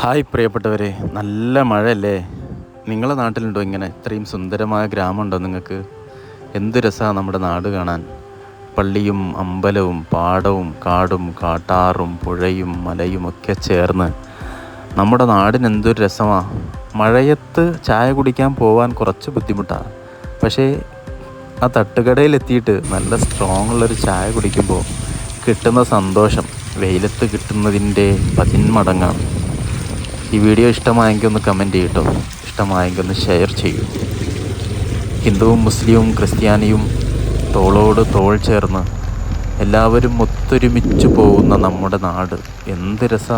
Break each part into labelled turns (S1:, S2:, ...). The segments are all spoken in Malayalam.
S1: ഹായ് പ്രിയപ്പെട്ടവരെ നല്ല മഴയല്ലേ? നിങ്ങളെ നാട്ടിലുണ്ടോ ഇങ്ങനെ ഇത്രയും സുന്ദരമായ ഗ്രാമമുണ്ടോ നിങ്ങൾക്ക്? എന്ത് രസമാണ് നമ്മുടെ നാട് കാണാൻ. പള്ളിയും അമ്പലവും പാടവും കാടും കാട്ടാറും പുഴയും മലയും ഒക്കെ ചേർന്ന് നമ്മുടെ നാടിന് എന്തൊരു രസമാണ് മഴയത്ത് ചായ കുടിക്കാൻ പോകാൻ കുറച്ച് ബുദ്ധിമുട്ടാണ് പക്ഷേ ആ തട്ടുകടയിലെത്തിയിട്ട് നല്ല സ്ട്രോങ് ഉള്ളൊരു ചായ കുടിക്കുമ്പോൾ കിട്ടുന്ന സന്തോഷം വെയിലത്ത് കിട്ടുന്നതിന്റെ പതിന്മടങ്ങാണ്. ഈ വീഡിയോ ഇഷ്ടമായെങ്കിൽ ഒന്ന് കമന്റ് ചെയ്യട്ടോ ഇഷ്ടമായെങ്കിൽ ഒന്ന് ഷെയർ ചെയ്യൂ. ഹിന്ദുവും മുസ്ലിവും ക്രിസ്ത്യാനിയും തോളോട് തോൾ ചേർന്ന് എല്ലാവരും ഒത്തൊരുമിച്ച് പോകുന്ന നമ്മുടെ നാട്. എന്ത് രസ.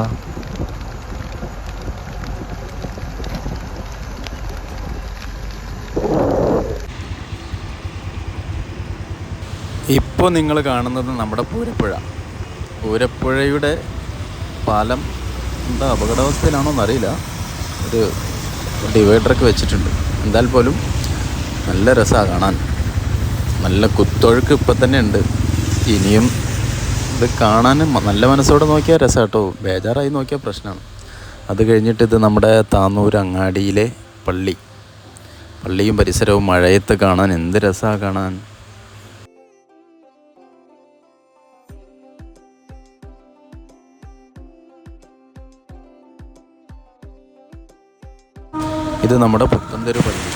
S1: ഇപ്പോൾ നിങ്ങൾ കാണുന്നത് നമ്മുടെ പൂരപ്പുഴ. പൂരപ്പുഴയുടെ പാലം എന്താ അപകടാവസ്ഥയിലാണോ എന്നറിയില്ല. ഒരു ഡിവൈഡറൊക്കെ വെച്ചിട്ടുണ്ട്. എന്തായാലും പോലും നല്ല രസമാണ് കാണാൻ. നല്ല കുത്തൊഴുക്ക് ഇപ്പം തന്നെ ഉണ്ട്. ഇനിയും ഇത് കാണാൻ നല്ല മനസ്സോടെ നോക്കിയാൽ രസം കേട്ടോ ബേജാറായി നോക്കിയാൽ പ്രശ്നമാണ്. അത് കഴിഞ്ഞിട്ട് ഇത് നമ്മുടെ താന്നൂർ അങ്ങാടിയിലെ പള്ളി. പള്ളിയും പരിസരവും മഴയത്ത് കാണാൻ എന്ത് രസമാണ് കാണാൻ. ഇത് നമ്മുടെ പുത്തന്തൊരു പള്ളി.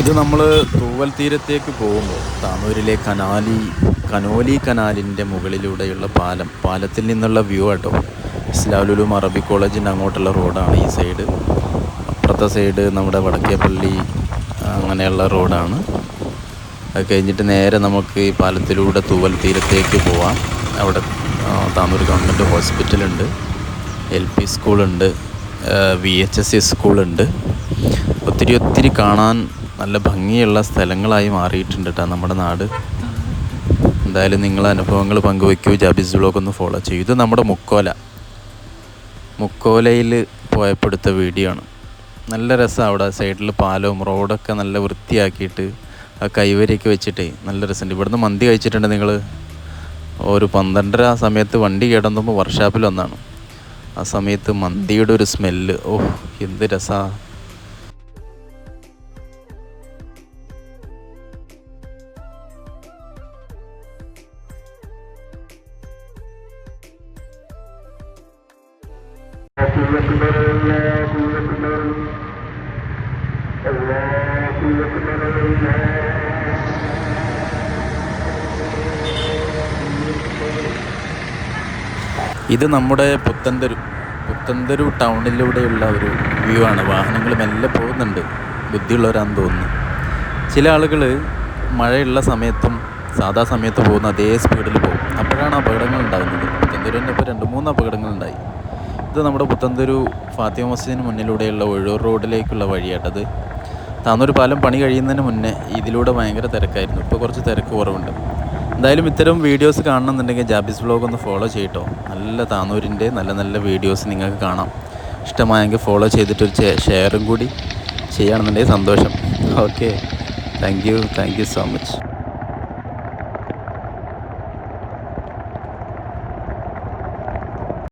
S1: ഇത് നമ്മൾ തൂവൽ തീരത്തേക്ക് പോകുമ്പോൾ താനൂരിലെ കനാലി കനോലി കനാലിന്റെ മുകളിലൂടെയുള്ള പാലം പാലത്തിൽ നിന്നുള്ള വ്യൂ ആട്ടോ. ഇസ്ലാലുലും അറബി കോളേജിന്റെ അങ്ങോട്ടുള്ള റോഡാണ് ഈ സൈഡ്. അപ്പുറത്തെ സൈഡ് നമ്മുടെ വടക്കേപ്പള്ളി അങ്ങനെയുള്ള റോഡാണ്. അത് കഴിഞ്ഞിട്ട് നേരെ നമുക്ക് ഈ പാലത്തിലൂടെ തൂവൽ തീരത്തേക്ക് പോവാം. അവിടെ താന്നൂർ ഗവൺമെന്റ് ഹോസ്പിറ്റലുണ്ട്. എൽ പി സ്കൂളുണ്ട് വി എച്ച് എസ് സി സ്കൂളുണ്ട്. ഒത്തിരി ഒത്തിരി കാണാൻ നല്ല ഭംഗിയുള്ള സ്ഥലങ്ങളായി മാറിയിട്ടുണ്ട് കേട്ടോ നമ്മുടെ നാട്. എന്തായാലും നിങ്ങളെ അനുഭവങ്ങൾ പങ്കുവയ്ക്കൂ. ജാബിസ് ബ്ലോഗ് ഒന്ന് ഫോളോ ചെയ്യൂ. ഇത് നമ്മുടെ മുക്കോല. മുക്കോലയിൽ പോയപ്പെടുത്ത വീഡിയോ ആണ്. നല്ല രസം അവിടെ സൈഡിൽ പാലവും റോഡൊക്കെ നല്ല വൃത്തിയാക്കിയിട്ട് ആ കൈവരിയൊക്കെ വെച്ചിട്ടേ നല്ല രസമുണ്ട്. ഇവിടുന്ന് മന്തി കഴിച്ചിട്ടുണ്ട് നിങ്ങൾ ഒരു പന്ത്രണ്ടര ആ സമയത്ത് വണ്ടി കേടുമ്പോൾ വർഷാപ്പിൽ വന്നാണ്. ആ സമയത്ത് മന്തിയുടെ ഒരു സ്മെല്ല് ഓഹ് എന്ത് രസമാണ് ഇത് നമ്മുടെ പുത്തന്തരു പുത്തന്തരു ടൗണിലൂടെയുള്ള ഒരു വ്യൂ ആണ് വാഹനങ്ങൾ മെല്ലെ പോകുന്നുണ്ട്. ബുദ്ധിയുള്ളവരാന്ന് തോന്നുന്നു. ചില ആളുകൾ മഴയുള്ള സമയത്തും സാധാ സമയത്ത് പോകുന്ന അതേ സ്പീഡിൽ പോകും. അപ്പോഴാണ് അപകടങ്ങൾ ഉണ്ടാകുന്നത്. പുത്തന്തരുവിന്റെ ഇപ്പോൾ രണ്ട് മൂന്ന് അപകടങ്ങൾ ഉണ്ടായി. ഇത് നമ്മുടെ പുത്തന്തരു ഫാത്തിമ മസ്ജിദിന് മുന്നിലൂടെയുള്ള ഒഴൂർ റോഡിലേക്കുള്ള വഴിയാട്ടത്. താന്നൂർ പാലം പണി കഴിയുന്നതിന് മുന്നേ ഇതിലൂടെ ഭയങ്കര തിരക്കായിരുന്നു. ഇപ്പോൾ കുറച്ച് തിരക്ക് കുറവുണ്ട്. എന്തായാലും ഇത്തരം വീഡിയോസ് കാണണമെന്നുണ്ടെങ്കിൽ ജാബിസ് വ്ലോഗ് ഒന്ന് ഫോളോ ചെയ്യട്ടോ. നല്ല താന്നൂരിന്റെ നല്ല നല്ല വീഡിയോസ് നിങ്ങൾക്ക് കാണാം. ഇഷ്ടമായെങ്കിൽ ഫോളോ ചെയ്തിട്ടൊരു ഷെയറും കൂടി ചെയ്യുകയാണെന്നുണ്ടെങ്കിൽ സന്തോഷം. Okay. Thank you. Thank you so much.